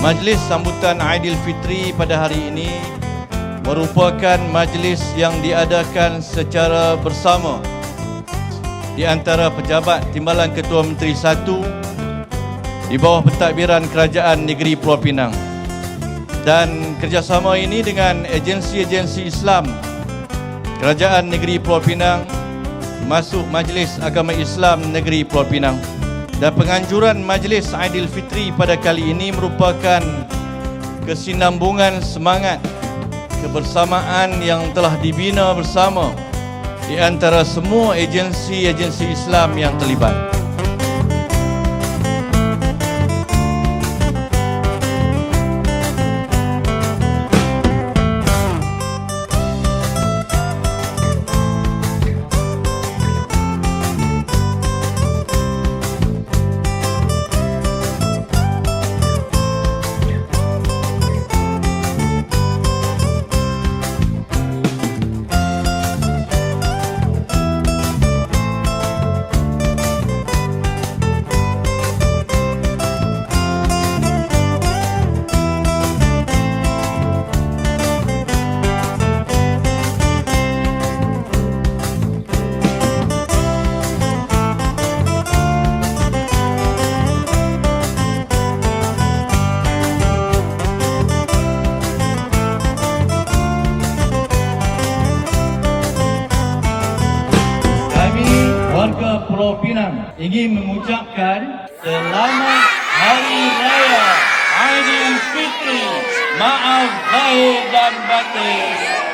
Majlis sambutan Aidilfitri pada hari ini merupakan majlis yang diadakan secara bersama. Di antara pejabat Timbalan Ketua Menteri Satu di bawah pentadbiran Kerajaan Negeri Pulau Pinang. Dan kerjasama ini dengan agensi-agensi Islam Kerajaan Negeri Pulau Pinang masuk Majlis Agama Islam Negeri Pulau Pinang dan penganjuran Majlis Aidilfitri pada kali ini merupakan kesinambungan semangat kebersamaan yang telah dibina bersama di antara semua agensi-agensi Islam yang terlibat. Pulau Pinang ingin mengucapkan selamat Hari Raya Aidilfitri. Maaf lahir dan batin.